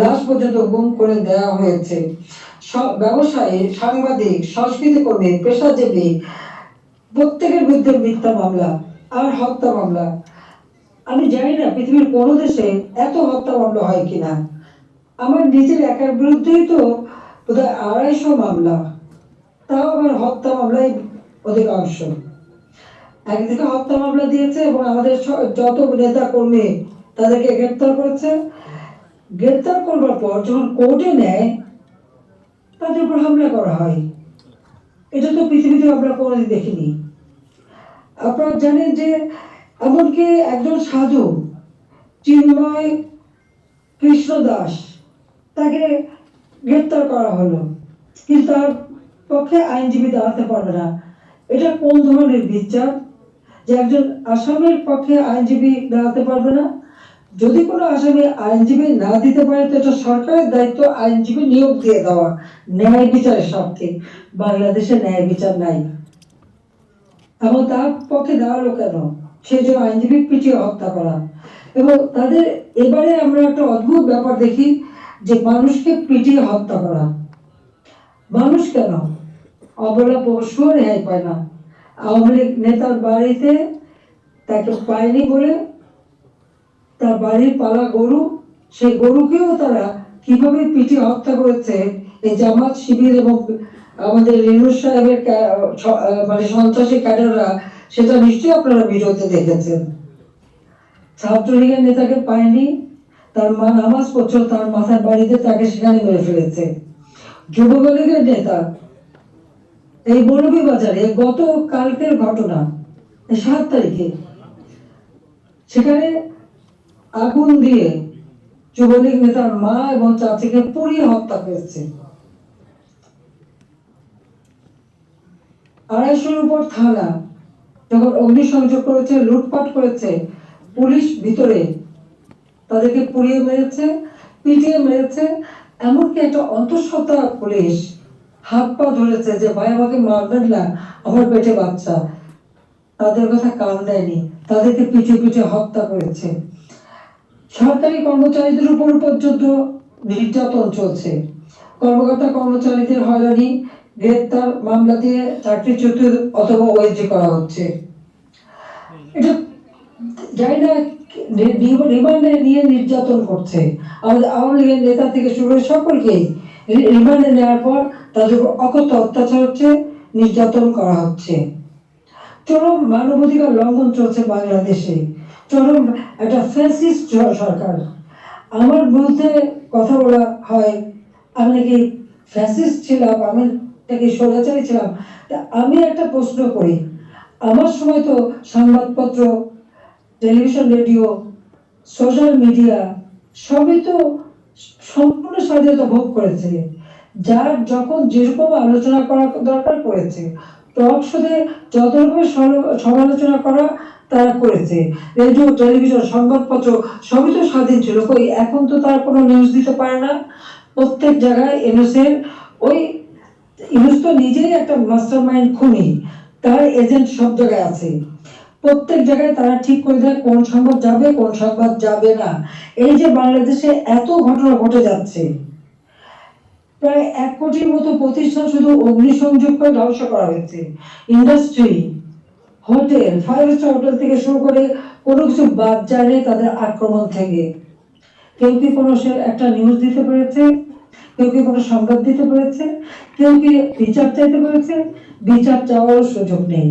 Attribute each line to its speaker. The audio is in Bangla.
Speaker 1: লাশ পর্যন্ত গুম করে দেওয়া হয়েছে। ব্যবসায়ী, সাংবাদিক, সংস্কৃতি কর্মী, পেশাজীবী, প্রত্যেকের বিরুদ্ধে মিথ্যা মামলা আর হত্যা মামলা। আমি জানি না পৃথিবীর কোনো দেশে এত হত্যা মামলা হয় কিনা। আমার নিজের একার বিরুদ্ধেই তো বোধহয় আড়াইশো মামলা। তাও আবার হত্যা মামলাই অধিকাংশ। একদিকে হত্যা মামলা দিয়েছে এবং আমাদের যত নেতা কর্মী তাদেরকে গ্রেপ্তার করেছে। গ্রেপ্তার করবার পর যখন কোর্টে নেয়, তাদের উপর হামলা করা হয়। এটা তো পৃথিবীতে আমরা কোনোদিন দেখিনি। আপনারা জানেন যে, এমনকি একজন সাধু, চিন্ময় কৃষ্ণ দাস, তাকে গ্রেপ্তার করা হলো। কিন্তু তার পক্ষে আইনজীবী দাঁড়াতে পারবে না। এটা কোন ধরনের বিচার? যে একজন আসামির পক্ষে আইনজীবী দাঁড়াতে পারবে না? যদি কোনো আসামি আইনজীবী না দিতে পারে, তো এটা সরকারের দায়িত্ব, আইনজীবী নিয়োগ দিয়ে দেওয়া। ন্যায় বিচারের স্বার্থে। বাংলাদেশে ন্যায় বিচার নাই। এবং তার পক্ষে দাঁড়াল কেন? সেই জন্য আইনজীবী পিটিয়ে হত্যা করা। এবং তাদের এবারে আমরা একটা অদ্ভুত ব্যাপার দেখি যে মানুষকে পিটিয়ে হত্যা করা। মানুষ কেন? অবলা পশুও রেহাই পায় না। আওয়ামী লীগ নেতার বাড়িতে তাকে পায়নি বলে তার বাড়ির পালা গরু, সেই গরুকেও তারা কীভাবে পিটিয়ে হত্যা করেছে, এই জামাত শিবির এবং আমাদের রিনুর সাহেবের মানে সন্ত্রাসী ক্যাডাররা, সেটা নিশ্চয়ই আপনারা ভিডিওতে দেখেছেন। ছাত্রলীগের নেতাকে পায়নি, তার মা নামাজ পড়ছিল তার মাথার বাড়িতে তাকে সেখানে মেরে ফেলেছে। যুবলীগের নেতা, এই বলবি বাজারে গত কালকের ঘটনা, সাত তারিখে, সেখানে আগুন দিয়ে যুবলীগ নেতার মা এবং চাচিকে পুড়িয়ে হত্যা করেছে। আড়াইশোর উপর থানা যখন অগ্নিসংযোগ করেছে, লুটপাট করেছে, পুলিশ ভিতরে তাদেরকে পুড়িয়ে মেরেছে, পিটিয়ে মেরেছে, এমনকি একটা অন্তঃসত্ত্বা পুলিশ হাত পা ধরেছে যে, ভাই, আমাকে মারবেন না, আমার পেটে বাচ্চা। তাদের কথা কান দেয়নি। তাদেরকে পিঠে পিঠে হত্যা করেছে। সরকারি কর্মচারীদের উপর পর্যন্ত নির্যাতন চলছে। কর্মকর্তা কর্মচারীদের হয়রানি, গ্রেপ্তার মামলা দিয়ে চাকরিচ্যুত অথবা ওএসডি করা হচ্ছে। এটা জানি না রিমান্ডে নিয়ে নির্যাতন করছে। আমাদের আওয়ামী লীগের নেতা থেকে শুরু করে সকলকেই রিমান্ডে নেওয়ার পর তাদের উপর অকথ্য অত্যাচার হচ্ছে, নির্যাতন করা হচ্ছে। চরম মানবাধিকার লঙ্ঘন চলছে বাংলাদেশে। চরম একটা ফ্যাসিস্ট সরকার। আমার বিরুদ্ধে কথা বলা হয়, আমি নাকি ফ্যাসিস্ট ছিলাম, আমি নাকি স্বৈরাচারী ছিলাম। তা আমি একটা প্রশ্ন করি। আমার সময় তো সংবাদপত্র, টেলিভিশন, রেডিও, সোশ্যাল মিডিয়া সবই তো সম্পূর্ণ স্বাধীনতা ভোগ করেছে। যার যখন যেরকম আলোচনা করা দরকার করেছে টক যত রকমের সমালোচনা করা তারা করেছে। রেডিও, টেলিভিশন, সংবাদপত্র সবই তো স্বাধীন ছিল, কই এখন তো তারা কোনো নিউজ দিতে পারে না। প্রত্যেক জায়গায় এনএসের ওই ইউনুস তো নিজেই একটা মাস্টার মাইন্ড খুনি, তার এজেন্ট সব জায়গায় আছে। প্রত্যেক জায়গায় তারা ঠিক করে দেয় কোন সংবাদ যাবে, কোন সংবাদ যাবে না। এই যে বাংলাদেশে এত ঘটনা ঘটে যাচ্ছে প্রায় এক কোটির মতো প্রতিষ্ঠান শুধু অগ্নিসংযোগ করে ধ্বংস করা হয়েছে। Industry, hotel, five star hotel থেকে শুরু করে কোনো কিছু বাদ যায় তাদের আক্রমণ থেকে। কেউ কি কোনো সে একটা নিউজ দিতে পেরেছে? কেউ কি কোনো সংবাদ দিতে পেরেছে? কেউ কি বিচার চাইতে পেরেছে? বিচার চাওয়ারও সুযোগ নেই।